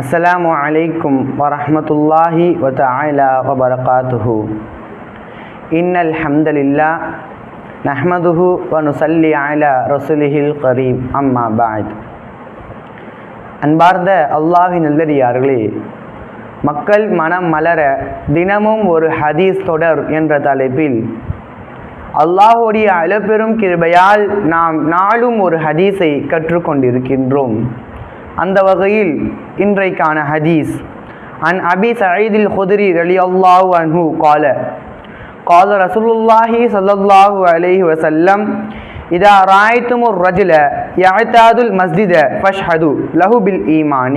அஸ்லாம் வலைக்கும் வரமத்துல்லாஹி வத்தாயிலா வபரகாத்துஹு. இன்னல் ஹம்தலில்லா நஹ்மதுஹு வனுசல்லி ஆயிலா ரசுலிஹில் கரீம். அம்மா பாத் அன்பார்ந்த அல்லாஹி நல்லடியார்களே மக்கள் மனம் மலர தினமும் ஒரு ஹதீஸ் தொடர் என்ற தலைப்பில் அல்லாஹுடைய அளப்பெரும் கிருபையால் நாம் நாளும் ஒரு ஹதீஸை கற்றுக்கொண்டிருக்கின்றோம். அந்த வகையில் இன்றைக்கான ஹதீஸ் அன் அபி சயீதில் ஹுதரி ரலி அல்லாஹு அன்ஹு கால قال رسول الله صلى الله عليه وسلم إذا رأيتم الرجل يعتاد المسجد فاشهدوا له بالإيمان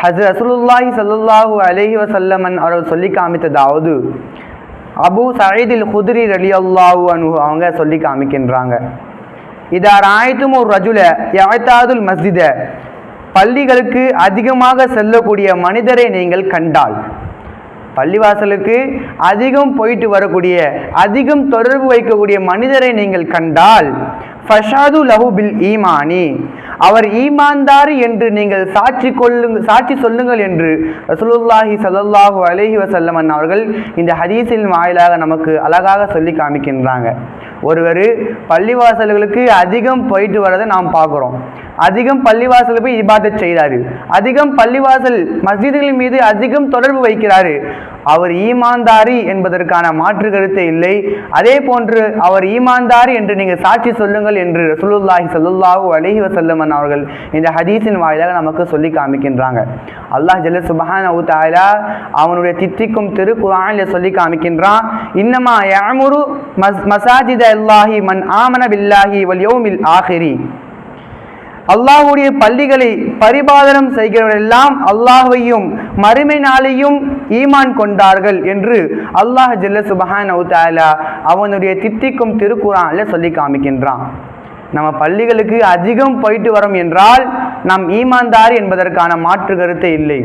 ஹசர் ரசூலுல்லாஹி ஸல்லல்லாஹு அலைஹி வஸல்லம் அவர்கள் சொல்லி காமித்ததாவது அபு சயீதில் குதிரி ரலி அல்லாஹு அன்ஹு அவங்க சொல்லி காமிக்கின்றாங்க இதா ராயத்தும் ஒரு ரஜுல யாத்தாதுல் மஸ்ஜித பள்ளிகளுக்கு அதிகமாக செல்லக்கூடிய மனிதரை நீங்கள் கண்டால். பள்ளிவாசலுக்கு அதிகம் போயிட்டு வரக்கூடிய அதிகம் தொடர்பு வைக்கக்கூடிய மனிதரை நீங்கள் கண்டால் ஃபஷாது லஹு பில் ஈமானி. அவர் ஈமான்தார் என்று நீங்கள் சாட்சி கொள்ளுங்க சாட்சி சொல்லுங்கள் என்று ரசூலுல்லாஹி ஸல்லல்லாஹு அலஹி வசல்லமன் அவர்கள் இந்த ஹதீஸின் வாயிலாக நமக்கு அழகாக சொல்லி காமிக்கின்றாங்க. ஒருவர் பள்ளிவாசல்களுக்கு அதிகம் போயிட்டு வரதை நாம் பார்க்குறோம். அதிகம் பள்ளிவாசல் போய் இபாதத் செய்கிறாரு அதிகம் பள்ளிவாசல் மஸ்ஜிதுகளின் மீது அதிகம் தொடர்பு வைக்கிறாரு. அவர் ஈமான்தாரி என்பதற்கான மாற்று கருத்தை இல்லை. அதே போன்று அவர் ஈமான்தாரி என்று நீங்கள் சாட்சி சொல்லுங்கள் என்று ரசூலுல்லாஹி ஸல்லல்லாஹு அலஹி வசல்லமன் அவர்கள் இந்த ஹதீஸின் வாயிலாக நமக்கு சொல்லி காமிக்கின்றாங்க. அல்லாஹ் ஜல்ல சுபஹான் அவு தாயிலா அவனுடைய தித்திக்கும் திருக்குறானில் சொல்லி காமிக்கின்றான். இன்னமா யாமுரு மஸ் மசாஜித அல்லாஹி மன் ஆமன பில்லாஹி வல் யோமில் ஆஹிரி அல்லாஹுடைய பள்ளிகளை பரிபாலனம் செய்கிறவரெல்லாம் அல்லாஹையும் மறுமை நாளையும் ஈமான் கொண்டார்கள் என்று அல்லாஹ் ஜில்ல சுபஹான் அவனுடைய தித்திக்கும் திருக்குறான்ல சொல்லி காமிக்கின்றான். நம்ம பள்ளிகளுக்கு அதிகம் போயிட்டு வரோம் என்றால் நாம் ஈமான்தார் என்பதற்கான மாற்று கருத்தை இல்லை.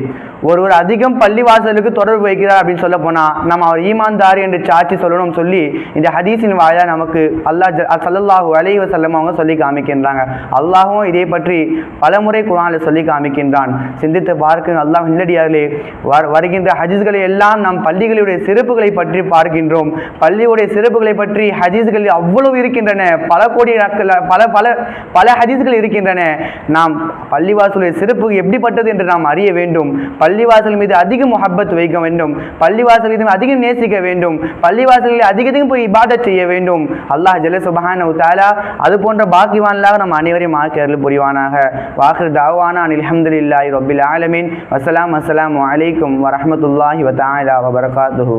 ஒருவர் அதிகம் பள்ளிவாசலுக்கு தொடர்பு வைக்கிறார் அப்படின்னு சொல்ல போனால் நம்ம அவர் ஈமான்தார் என்று சாட்சி சொல்லணும் சொல்லி இந்த ஹதீஸின் வாயிலாக நமக்கு அல்லாஹ் சல்லாஹூ அலைஹி வசல்லம் அவங்க சொல்லி காமிக்கின்றாங்க. அல்லாஹும் இதை பற்றி பலமுறை குரானில் சொல்லி காமிக்கின்றான். சிந்தித்து பார்க்க அல்லாஹ் நிலடியார்களே வருகின்ற ஹதீஸ்களை எல்லாம் நாம் பள்ளிகளுடைய சிறப்புகளை பற்றி பார்க்கின்றோம். பள்ளியுடைய சிறப்புகளை பற்றி ஹதீஸ்கள் அவ்வளவு இருக்கின்றன. பல கோடி பல பல பல ஹதீஸ்கள் இருக்கின்றன. நாம் பள்ளிவாசலுடைய சிறப்பு எப்படிப்பட்டது என்று நாம் அறிய வேண்டும். பள்ளிவாசல் மீது அதிக முஹப்பத் வைக்க வேண்டும். பள்ளிவாசல் மீது அதிகம் நேசிக்க வேண்டும். பள்ளிவாசலில் அதிக போய் இபாதத் செய்ய வேண்டும். அல்லாஹ் ஜல சுபஹான தாலா அது போன்ற பாக்கிவான்லாக நம் அனைவரையும் ஆக்கியர்கள் புரிவானாக. வாஹர் தாவானா அனில் அஹமதுல்லாஹி ரொபில் ஆலமீன். வசலாம் அஸ்லாம் வலைக்கும் வரமத்துல்லாஹி வத்தாலா வபரகாத்துஹூ